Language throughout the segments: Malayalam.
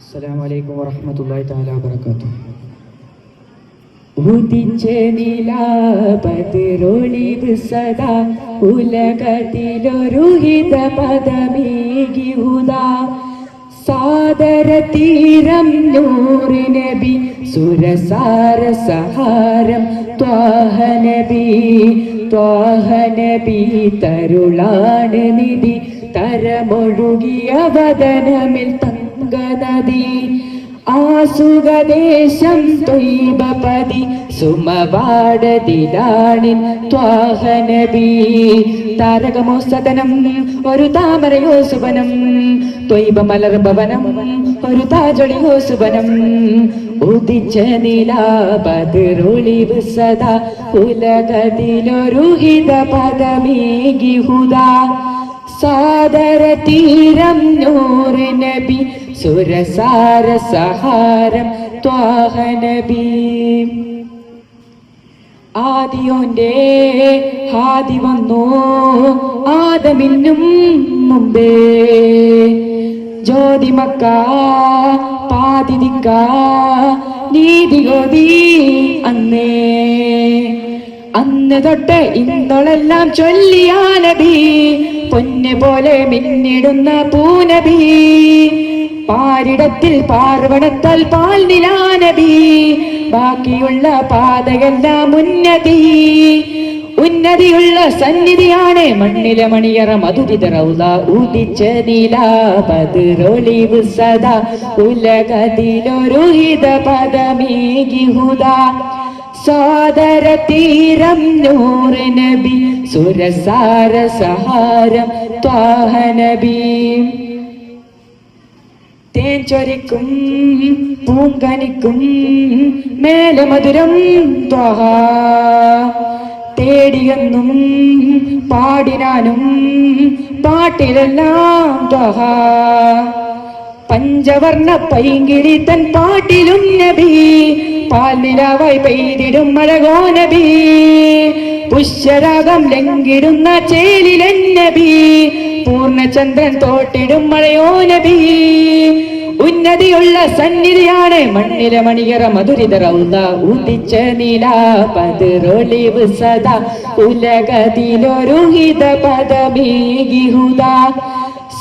അസ്സലാമു അലൈക്കും വറഹ്മത്തുള്ളാഹി തആല വബറകാതുഹു. ഉദിച്ചേ നിലാപതിരൊളിവ് സദാ ഉലകത്തിലൊരു ഹിത ഉദാ. സാദര തീരം നൂറി നബി സുരസാര സഹാരം ത്വാഹ നബി. ത്വാഹ നബി തരുളാണ് നിധി തരമൊഴുകിയ വദനമിൽ തങ്കനദി ആസുഖദേശം തൊയ്ബപതി സുമവാടതിലാണിൻ ത്വാഹനബി താരകമോ സദനം ഒരു താമരയോ സുവനം തൊയ്ബ മലർഭവനം ഒരു താജൊളിയോ സുവനം ഉദിച്ച നിലാപതിരുളിവ് സദാ ഉലകത്തിലൊരു ഹിത പദമേ ഹുദാ. സാദര തീരം നൂറ് നബി സുരസാര സഹാരം ത്വാഹ നബി. ആദിയോന്റെ ഹാദി വന്നു ആദമിന്നും മുമ്പേ. ജ്യോതിമക്ക നീതി അന്നേ അന്ന് തൊട്ട് ഇന്നോളെല്ലാം ചൊല്ലിയാനബി നബി പൊന്ന് പോലെ മിന്നിടുന്ന പൂനബി. പാരിടത്തിൽ പാർവണത്താൽ പാൽ നിലാനബി. ബാക്കിയുള്ള പാതകെല്ലാം ഉന്നതി. ഉന്നതിയുള്ള സന്നിധിയാണ് മണ്ണിലെ മണിയറ മധുരിത റൗല ഉദിച്ച നീലാപതിരൊളിവ് സദാ ഉലകതിലൊരു ഹിത പദമേകി ഹുദാ. സാദര തീരം നൂറ് നബി സുരസാര സഹാരം ത്വാഹ നബി. തേൻ ചൊരിക്കും പൂങ്കനിക്കും മേലെ മധുരം ത്വാഹ. തേടിയെന്നും പാടിനാനും പാട്ടിലെല്ലാം ത്വാഹ. പഞ്ചവർണ പൈങ്കിളി തൻ പാട്ടിലും നബി പാലിലാവായി പെയ്തിടും മഴകോ നബി പുഷ്യരാഗം ലംഘിടുന്ന ചേലിലൻ നബി പൂർണചന്ദ്രൻ തോട്ടിടും മഴയോ നബി. ഉന്നതിയുള്ള സന്നിധിയാണ് മണ്ണിലെ മണിയറ മധുരിത റൗല ഉദിച്ച നീലാപതിരൊളിവ് സദാ ഉലകതിലൊരു ഹിത പദമേകിഹുദാ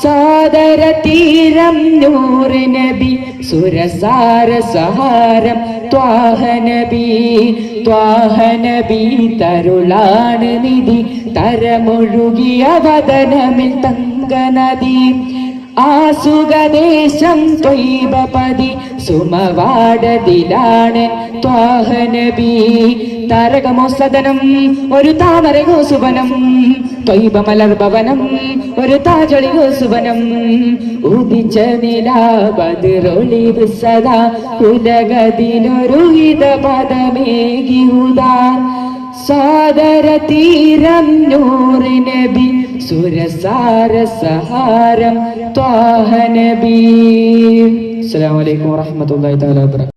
സാദര തീരം നൂറ് നബി സുരസാര സഹാരം ത്വാഹനബി ത്വാഹനബി ത്വാഹ നബി തരുളാണ് നിധി തരമൊഴുകിയ വദനമിൽ തങ്കനദി ആസുഖദേശം ത്വൈബപതി സുമവാടതിലാണ് ത്വാഹനബി താരകമോ സദനം ഒരു താമരകോ സുവനം ത്വൈബ മലർ ഭവനം ഒരു താജളിയോ സുവനം. ഉദിച്ച നിലാപതിരൊളി സദാ കുലഗതിനൊരു ഹിത പദമേകി ഹുദാ സാദര തീരം നൂറിനബി സുരസാര സഹാരം ത്വാഹനബി അസ്സലാമു അലൈക്കും വറഹ്മത്തുള്ളാഹി തആല